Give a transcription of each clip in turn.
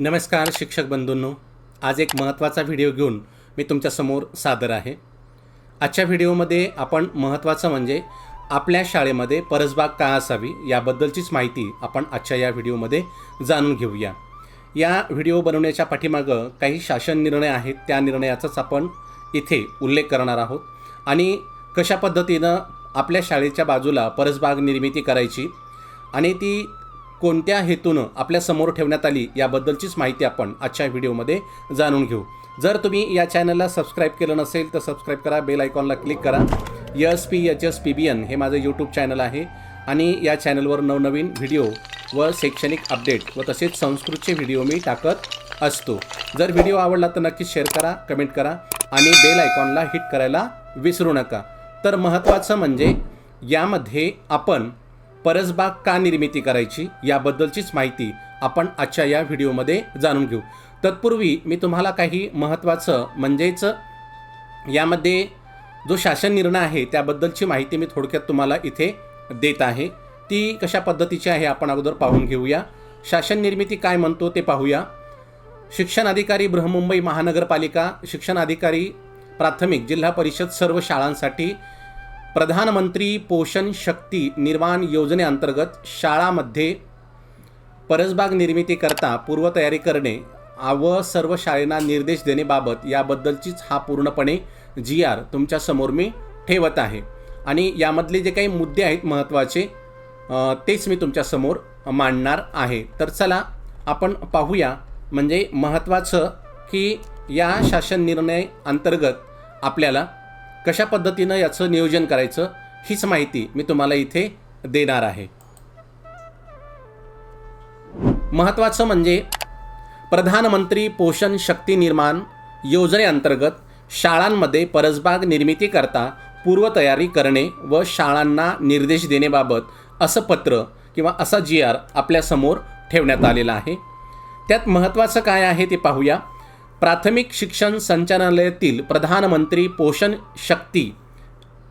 नमस्कार शिक्षक बंधूंनो. आज एक महत्त्वाचा व्हिडिओ घेऊन मी तुमच्यासमोर सादर आहे. आजच्या व्हिडिओमध्ये आपण महत्त्वाचं म्हणजे आपल्या शाळेमध्ये परसबाग का असावी याबद्दलचीच माहिती आपण आजच्या या व्हिडिओमध्ये जाणून घेऊया. या व्हिडिओ बनवण्याच्या पाठीमागं काही शासन निर्णय आहेत त्या निर्णयाचाच आपण इथे उल्लेख करणार आहोत आणि कशा पद्धतीनं आपल्या शाळेच्या बाजूला परसबाग निर्मिती करायची आणि ती कोणत्या हेतूनं आपल्यासमोर ठेवण्यात आली याबद्दलचीच माहिती आपण आजच्या व्हिडिओमध्ये जाणून घेऊ. जर तुम्ही या चॅनलला सबस्क्राईब केलं नसेल तर सबस्क्राईब करा बेल आयकॉनला क्लिक करा. Yes P H S P B N हे माझं यूट्यूब चॅनल आहे आणि या चॅनलवर नवनवीन व्हिडिओ व शैक्षणिक अपडेट व तसेच संस्कृतचे व्हिडिओ मी टाकत असतो. जर व्हिडिओ आवडला तर नक्कीच शेअर करा कमेंट करा आणि बेल आयकॉनला हिट करायला विसरू नका. तर महत्त्वाचं म्हणजे यामध्ये आपण परसबाग का निर्मिती करायची याबद्दलचीच माहिती आपण आजच्या या व्हिडिओमध्ये जाणून घेऊ. तत्पूर्वी मी तुम्हाला काही महत्त्वाचं म्हणजेच यामध्ये जो शासन निर्णय आहे त्याबद्दलची माहिती मी थोडक्यात तुम्हाला इथे देत आहे. ती कशा पद्धतीची आहे आपण अगोदर पाहून घेऊया. शासन निर्मिती काय म्हणतो ते पाहूया. शिक्षण अधिकारी बृहमुंबई महानगरपालिका शिक्षण अधिकारी प्राथमिक जिल्हा परिषद सर्व शाळांसाठी प्रधानमंत्री पोषण शक्ती निर्माण योजनेअंतर्गत शाळामध्ये परसबाग निर्मितीकरता पूर्वतयारी करणे व सर्व शाळेंना निर्देश देणेबाबत याबद्दलचीच हा पूर्णपणे जी आर तुमच्यासमोर मी ठेवत आहे. आणि यामधले जे काही मुद्दे आहेत महत्त्वाचे तेच मी तुमच्यासमोर मांडणार आहे. तर चला आपण पाहूया म्हणजे महत्त्वाचं की या शासन निर्णय अंतर्गत आपल्याला कशा पद्धतीनं याचं नियोजन करायचं हीच माहिती मी तुम्हाला इथे देणार आहे. महत्त्वाचं म्हणजे प्रधानमंत्री पोषण शक्ती निर्माण योजनेअंतर्गत शाळांमध्ये परसबाग निर्मितीकरता पूर्वतयारी करणे व शाळांना निर्देश देण्याबाबत असं पत्र किंवा असा जी आर आपल्यासमोर ठेवण्यात आलेला आहे. त्यात महत्त्वाचं काय आहे ते पाहूया. प्राथमिक शिक्षण संचालनालयातील प्रधानमंत्री पोषण शक्ती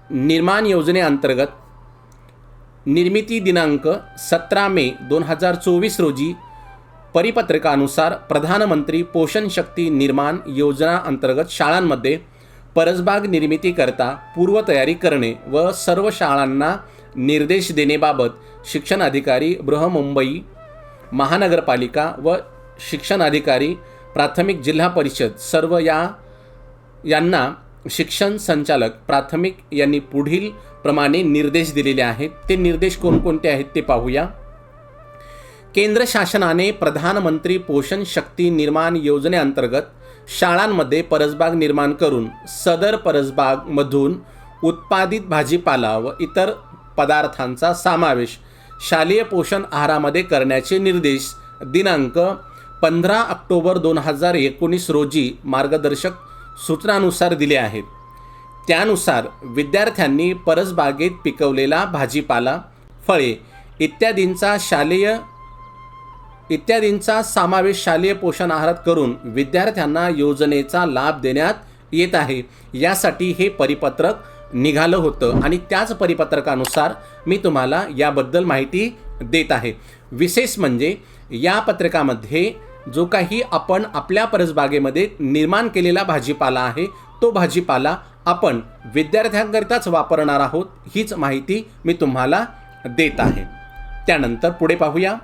निर्माण योजनेअंतर्गत निर्मिती दिनांक सतरा मे दोन हजार चोवीस रोजी परिपत्रकानुसार प्रधानमंत्री पोषण शक्ती निर्माण योजना अंतर्गत शाळांमध्ये परसबाग निर्मितीकरता पूर्वतयारी करणे व सर्व शाळांना निर्देश देण्याबाबत शिक्षण अधिकारी बृहमुंबई महानगरपालिका व शिक्षण अधिकारी प्राथमिक जिल्हा परिषद सर्व या यांना शिक्षण संचालक प्राथमिक यांनी पुढील प्रमाणे निर्देश दिलेले आहेत. ते निर्देश कोणकोणते आहेत ते पाहूया. केंद्र शासनाने प्रधानमंत्री पोषण शक्ती निर्माण योजनेअंतर्गत शाळांमध्ये परसबाग निर्माण करून सदर परसबागमधून उत्पादित भाजीपाला व इतर पदार्थांचा समावेश शालेय पोषण आहारामध्ये करण्याचे निर्देश दिनांक पंधरा ऑक्टोबर दोन हजार एकोणीस रोजी मार्गदर्शक सूचनानुसार दिले आहेत. त्यानुसार विद्यार्थ्यांनी परसबागेत पिकवलेला भाजीपाला फळे इत्यादींचा शालेय इत्यादींचा समावेश शालेय पोषण आहारात करून विद्यार्थ्यांना योजनेचा लाभ देण्यात येत आहे. यासाठी हे परिपत्रक निघालं होतं आणि त्याच परिपत्रकानुसार मी तुम्हाला याबद्दल माहिती देत आहे. विशेष म्हणजे या पत्रकामध्ये जो काही आपण आपल्या परसबागेमध्ये निर्माण केलेला भाजीपाला आहे तो भाजीपाला आपण विद्यार्थ्यांकरिताच वापरणार आहोत हीच माहिती मी तुम्हाला देत आहे. त्यानंतर पुढे पाहूया.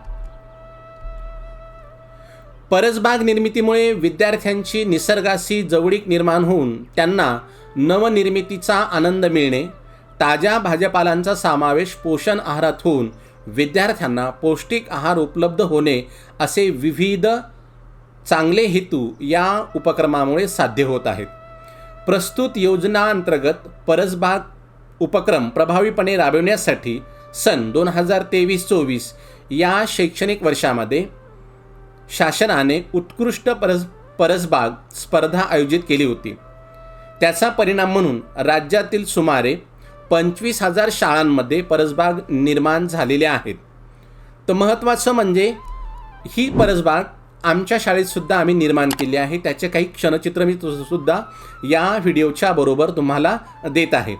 परसबाग निर्मितीमुळे विद्यार्थ्यांची निसर्गाशी जवळीक निर्माण होऊन त्यांना नवनिर्मितीचा आनंद मिळणे ताज्या भाजीपालांचा समावेश पोषण आहारात होऊन विद्यार्थ्यांना पौष्टिक आहार उपलब्ध होणे असे विविध चांगले हेतू या उपक्रमामुळे साध्य होत आहेत. प्रस्तुत योजनाअंतर्गत परसबाग उपक्रम प्रभावीपणे राबविण्यासाठी सन दोन हजार तेवीस चोवीस या शैक्षणिक वर्षामध्ये शासनाने उत्कृष्ट परस परसबाग स्पर्धा आयोजित केली होती. त्याचा परिणाम म्हणून राज्यातील सुमारे पंचवीस हजार शाळांमध्ये परसबाग निर्माण झालेल्या आहेत. तर महत्त्वाचं म्हणजे ही परसबाग आमच्या शाळेतसुद्धा आम्ही निर्माण केली आहे. त्याचे काही क्षणचित्र मी सुद्धा या व्हिडिओच्या बरोबर तुम्हाला देत आहे.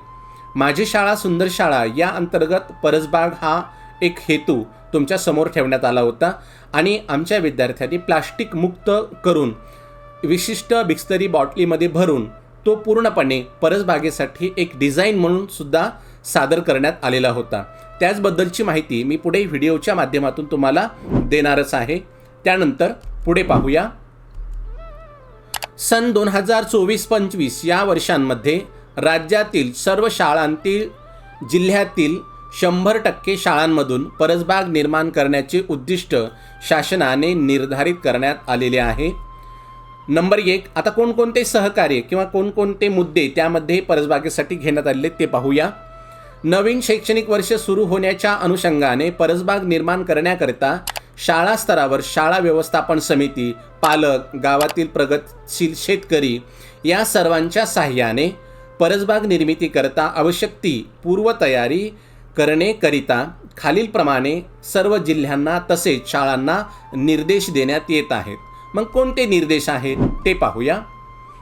माझी शाळा सुंदर शाळा या अंतर्गत परसबाग हा एक हेतू तुमच्यासमोर ठेवण्यात आला होता आणि आमच्या विद्यार्थ्यांनी प्लास्टिक मुक्त करून विशिष्ट बिक्स्तरी बॉटलीमध्ये भरून तो पूर्णपणे परसबागेसाठी एक डिझाईन म्हणून सुद्धा सादर करण्यात आलेला होता. त्याचबद्दलची माहिती मी पुढे व्हिडिओच्या माध्यमातून तुम्हाला देणारच आहे. त्यानंतर पुढे पाहूया. सन दोन हजार चोवीस पंचवीस या वर्षांमध्ये राज्यातील सर्व शाळांतील जिल्ह्यातील शंभर टक्के शाळांमधून परसबाग निर्माण करण्याचे उद्दिष्ट शासनाने निर्धारित करण्यात आलेले आहे. नंबर एक आता कोणकोणते सहकार्य किंवा कोणकोणते मुद्दे त्यामध्ये परसबागेसाठी घेण्यात आलेले ते पाहूया. नवीन शैक्षणिक वर्ष सुरू होण्याच्या अनुषंगाने परसबाग निर्माण करण्याकरिता शाळा स्तरावर शाळा व्यवस्थापन समिती पालक गावातील प्रगतशील शेतकरी या सर्वांच्या साह्याने परसबाग निर्मितीकरता आवश्यक ती पूर्वतयारी करणेकरिता खालीलप्रमाणे सर्व जिल्ह्यांना तसेच शाळांना निर्देश देण्यात येत आहेत. मग कोणते निर्देश आहेत ते पाहूया.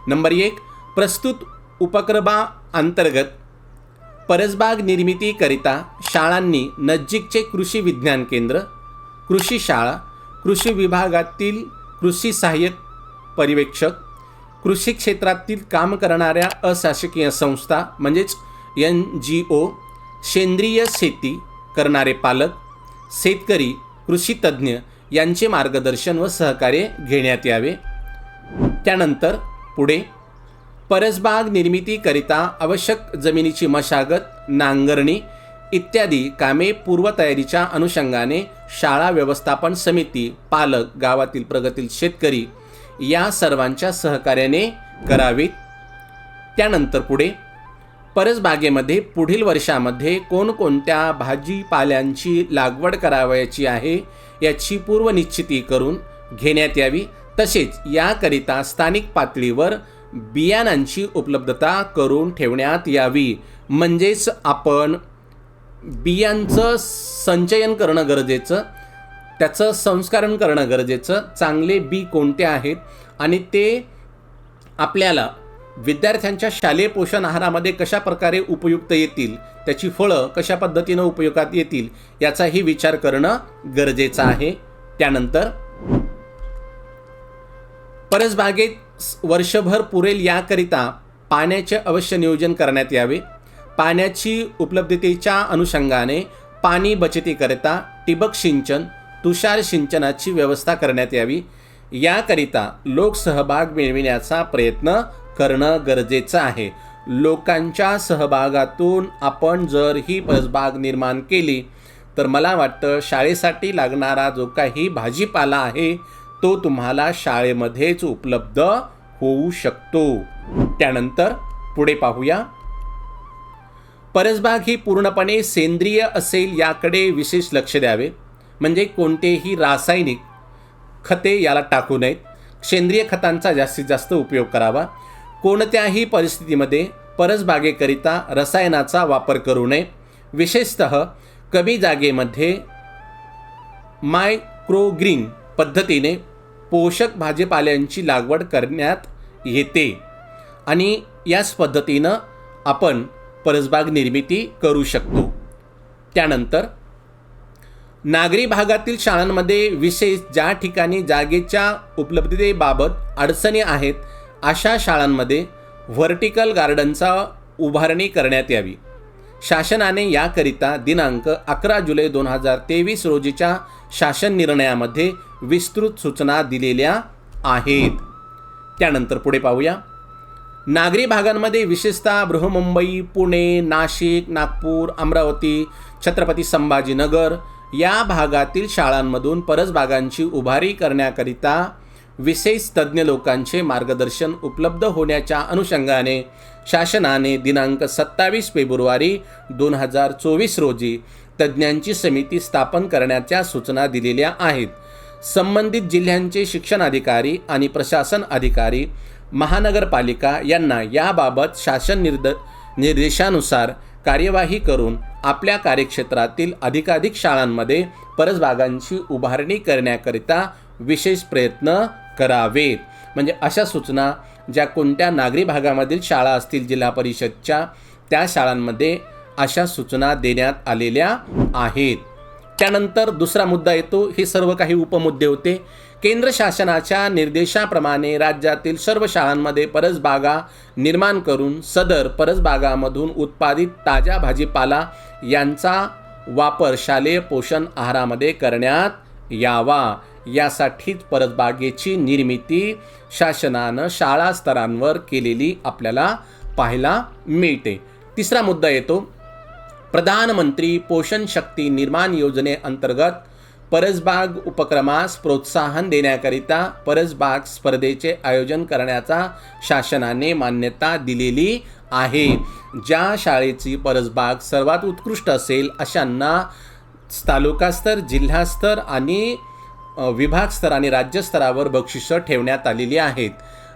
नंबर एक प्रस्तुत उपक्रमा अंतर्गत परसबाग निर्मितीकरिता शाळांनी नजीकचे कृषी विज्ञान केंद्र कृषी शाळा कृषी विभागातील कृषी सहाय्यक पर्यवेक्षक कृषी क्षेत्रातील काम करणाऱ्या अशासकीय संस्था म्हणजेच एन जी ओ सेंद्रिय शेती करणारे पालक शेतकरी कृषी तज्ज्ञ यांचे मार्गदर्शन व सहकार्य घेण्यात यावे. त्यानंतर पुढे परसबाग निर्मितीकरिता आवश्यक जमिनीची मशागत नांगरणी इत्यादी कामे पूर्वतयारीच्या अनुषंगाने शाळा व्यवस्थापन समिती पालक गावातील प्रगतील शेतकरी या सर्वांच्या सहकार्याने करावीत. त्यानंतर पुढे परसबागेमध्ये पुढील वर्षामध्ये कोणकोणत्या भाजीपाल्यांची लागवड करावयाची आहे याची पूर्वनिश्चिती करून घेण्यात यावी. तसेच याकरिता स्थानिक पातळीवर बियाणांची उपलब्धता करून ठेवण्यात यावी. म्हणजेच आपण बियांचं संचयन करणं गरजेचं त्याचं संस्करण करणं गरजेचं चांगले बी कोणते आहेत आणि ते आपल्याला विद्यार्थ्यांच्या शालेय पोषण आहारामध्ये कशा प्रकारे उपयुक्त येतील त्याची फळं कशा पद्धतीनं उपयोगात येतील याचाही विचार करणं गरजेचं आहे. त्यानंतर परसबागेत वर्षभर पुरेल याकरिता पाण्याचे अवश्य नियोजन करण्यात यावे. पाण्याची उपलब्धतेच्या अनुषंगाने पाणी बचतीकरिता ठिबक सिंचन तुषार सिंचनाची व्यवस्था करण्यात यावी. याकरिता लोकसहभाग मिळविण्याचा प्रयत्न करणं गरजेचं आहे. लोकांच्या सहभागातून आपण जर ही बसबाग निर्माण केली तर मला वाटतं शाळेसाठी लागणारा जो काही भाजीपाला आहे तो तुम्हाला शाळेमध्येच उपलब्ध होऊ शकतो. त्यानंतर पुढे पाहूया. परसबाग ही पूर्णपणे सेंद्रिय असेल याकडे विशेष लक्ष द्यावे. म्हणजे कोणतेही रासायनिक खते याला टाकू नयेत. सेंद्रिय खतांचा जास्तीत जास्त उपयोग करावा. कोणत्याही परिस्थितीमध्ये परसबागेकरिता रसायनाचा वापर करू नये. विशेषतः कमी जागेमध्ये मायक्रोग्रीन पद्धतीने पोषक भाजीपाल्यांची लागवड करण्यात येते. आणि याच पद्धतीनं आपण परसबाग निर्मिती करू शकतो. त्यानंतर नागरी भागातील शाळांमध्ये विशेष ज्या ठिकाणी जागेच्या उपलब्धतेबाबत अडचणी आहेत अशा शाळांमध्ये व्हर्टिकल गार्डनचा उभारणी करण्यात यावी. शासनाने याकरिता दिनांक अकरा जुलै दोन हजार तेवीस रोजीच्या शासन निर्णयामध्ये विस्तृत सूचना दिलेल्या आहेत. त्यानंतर पुढे पाहूया. नागरी भागांमध्ये विशेषतः बृहमुंबई पुणे नाशिक नागपूर अमरावती छत्रपती संभाजीनगर या भागातील शाळांमधून परसबागांची उभारी करण्याकरिता विशेष तज्ज्ञ लोकांचे मार्गदर्शन उपलब्ध होण्याच्या अनुषंगाने शासनाने दिनांक सत्तावीस फेब्रुवारी दोन हजार चोवीस रोजी तज्ज्ञांची समिती स्थापन करण्याच्या सूचना दिलेल्या आहेत. संबंधित जिल्ह्यांचे शिक्षणाधिकारी आणि प्रशासन अधिकारी महानगरपालिका यांना याबाबत शासन निर्द निर्देशानुसार कार्यवाही करून आपल्या कार्यक्षेत्रातील अधिकाधिक शाळांमध्ये परसबागांची उभारणी करण्याकरिता विशेष प्रयत्न करावेत. म्हणजे अशा सूचना ज्या कोणत्या नागरी भागामधील शाळा असतील जिल्हा परिषदच्या त्या शाळांमध्ये अशा सूचना देण्यात आलेल्या आहेत. त्यानंतर दुसरा मुद्दा येतो हे सर्व काही उपमुद्दे होते. केंद्र शासनाच्या निर्देशाप्रमाणे राज्यातील सर्व शाळांमध्ये परसबागा निर्माण करून सदर परसबागामधून उत्पादित ताज्या भाजीपाला यांचा वापर शालेय पोषण आहारामध्ये करण्यात यावा. यासाठीच परसबागेची निर्मिती शासनानं शाळा स्तरांवर केलेली आपल्याला पाहायला मिळते. तिसरा मुद्दा येतो प्रधानमंत्री पोषण शक्ती निर्माण योजनेअंतर्गत परसबाग उपक्रमास प्रोत्साहन देण्याकरिता परसबाग स्पर्धेचे आयोजन करण्याचा शासनाने मान्यता दिलेली आहे. ज्या शाळेची परसबाग सर्वात उत्कृष्ट असेल अशांना तालुकास्तर जिल्हास्तर आणि विभागस्तर आणि राज्यस्तरावर बक्षिसं ठेवण्यात आलेली आहेत.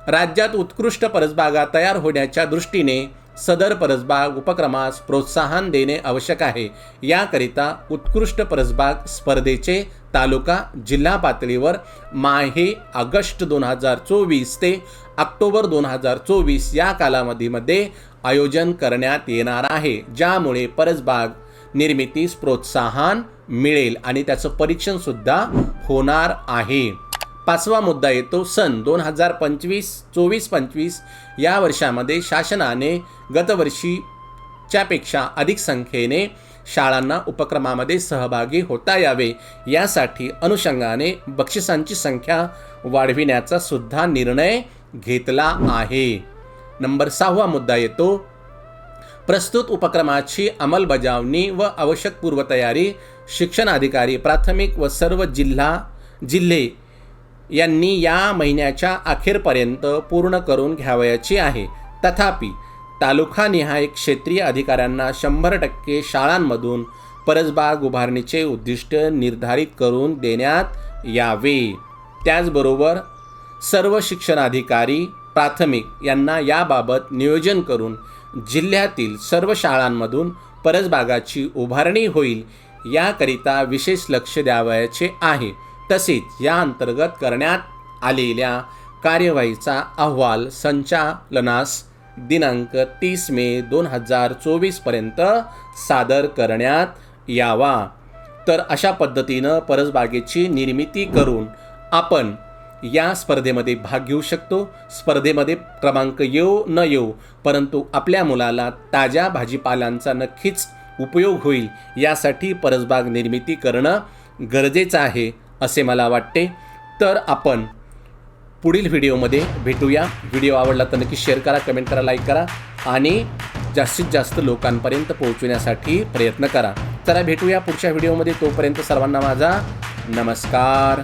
राज्यात उत्कृष्ट परसबागा तयार होण्याच्या दृष्टीने सदर परसबाग उपक्रमास प्रोत्साहन देणे आवश्यक आहे. याकरिता उत्कृष्ट परसबाग स्पर्धेचे तालुका जिल्हा पातळीवर माहे ऑगस्ट दोन हजार चोवीस ते ऑक्टोबर दोन हजार चोवीस या कालावधीमध्ये आयोजन करण्यात येणार आहे. ज्यामुळे परसबाग निर्मितीस प्रोत्साहन मिळेल आणि त्याचं परीक्षणसुद्धा होणार आहे. पाचवा मुद्दा येतो. सन दोन हजार पंचवीस चोवीस पंचवीस या वर्षामध्ये शासनाने गतवर्षीच्यापेक्षा अधिक संख्येने शाळांना उपक्रमामध्ये सहभागी होता यावे. यासाठी अनुषंगाने बक्षिसांची संख्या वाढविण्याचा सुद्धा निर्णय घेतला आहे. नंबर सहावा मुद्दा येतो. प्रस्तुत उपक्रमाची अंमलबजावणी व आवश्यक पूर्वतयारी शिक्षण अधिकारी प्राथमिक व सर्व जिल्हा जिल्हे यांनी या महिन्याच्या अखेरपर्यंत पूर्ण करून घ्यावयाची आहे. तथापि तालुकानिहाय क्षेत्रीय अधिकाऱ्यांना शंभर टक्के शाळांमधून परसबाग उभारणीचे उद्दिष्ट निर्धारित करून देण्यात यावे. त्याचबरोबर सर्व शिक्षणाधिकारी प्राथमिक यांना याबाबत नियोजन करून जिल्ह्यातील सर्व शाळांमधून परसबागाची उभारणी होईल याकरिता विशेष लक्ष द्यावयाचे आहे. तसेच या अंतर्गत करण्यात आलेल्या कार्यवाहीचा अहवाल संचालनास दिनांक तीस मे दोन हजार चोवीसपर्यंत सादर करण्यात यावा. तर अशा पद्धतीनं परसबागेची निर्मिती करून आपण या स्पर्धेमध्ये भाग घेऊ शकतो. स्पर्धेमध्ये क्रमांक येऊ न येऊ परंतु आपल्या मुलाला ताज्या भाजीपाल्यांचा नक्कीच उपयोग होईल. यासाठी परसबाग निर्मिती करणं गरजेचं आहे. असे मला वाटते. तर आपण पुढील व्हिडिओमध्ये भेटूया. व्हिडिओ आवडला तर नक्की शेअर करा कमेंट करा लाईक करा आणि जास्तीत जास्त लोकांपर्यंत पोहोचविण्यासाठी प्रयत्न करा. चला भेटूया पुढच्या व्हिडिओमध्ये. तोपर्यंत सर्वांना माझा नमस्कार.